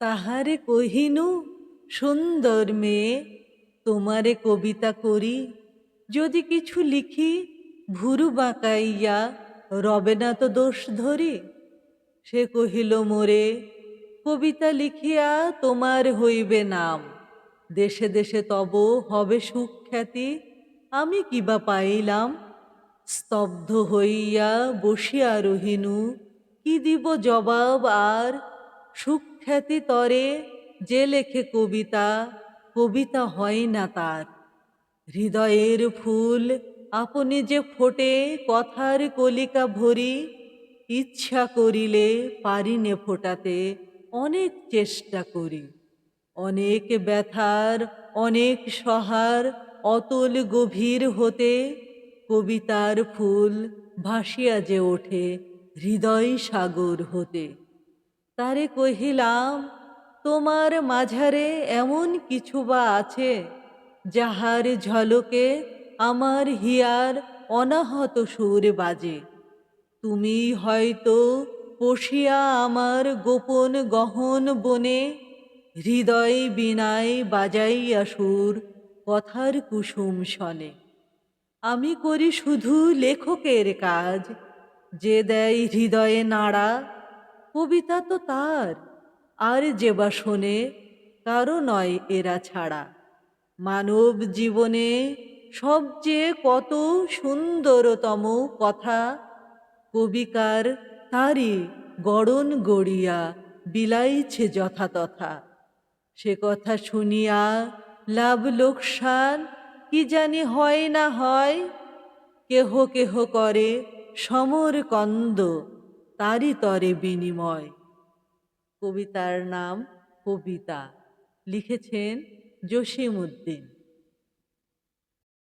তাহারে কহিনু, সুন্দর মেয়ে, তোমারে কবিতা করি। যদি কিছু লিখি, ভুরু বাঁকাইয়া রবে না তো দোষ ধরি। সে কহিল, মোরে, কবিতা লিখিয়া তোমার হইবে নাম। দেশে দেশে তব হবে সুখ্যাতি আমি কিবা পাইলাম? স্তব্ধ হইয়া বসিয়া রহিনু, কি দিব জবাব আর সুখ্যাতি তরে যে লেখে কবিতা কবিতা হয় না তার। হৃদয়ের ফুল আপনি যে ফোটে কথার কলিকা ভরি, ইচ্ছা করিলে পারিনে ফোটাতে অনেক চেষ্টা করি। অনেক ব্যথার, অনেক সহার, অতল গভীর হতে কবিতার ফুল ভাসিয়া যে ওঠে হৃদয় সাগর হতে। তারে কহিলাম, তোমার মাঝারে এমন কিছু বা আছে যাহার ঝলকে আমার হিয়ার অনাহত সুর বাজে। তুমি হয়তো পশিয়া আমার গোপন গহন বনে হৃদয় বিনায় বাজাইয়া সুর কথার কুসুম শনে। আমি করি শুধু লেখকের কাজ, যে দেয় হৃদয়ে নাড়া কবিতা তো তার। আর যে বা শোনে কারও নয় এরা ছাড়া। মানব জীবনে সবচেয়ে কত সুন্দরতম কথা, কবিকার তারই গড়ন গড়িয়া বিলাইছে যথাতথা। সে কথা শুনিয়া লাভ লোকসান কি জানি হয় না হয়, কেহ কেহ করে সমর কন্দ তারই তরে বিনিময়। কবিতার নাম কবিতা। লিখেছেন জসিম উদ্দিন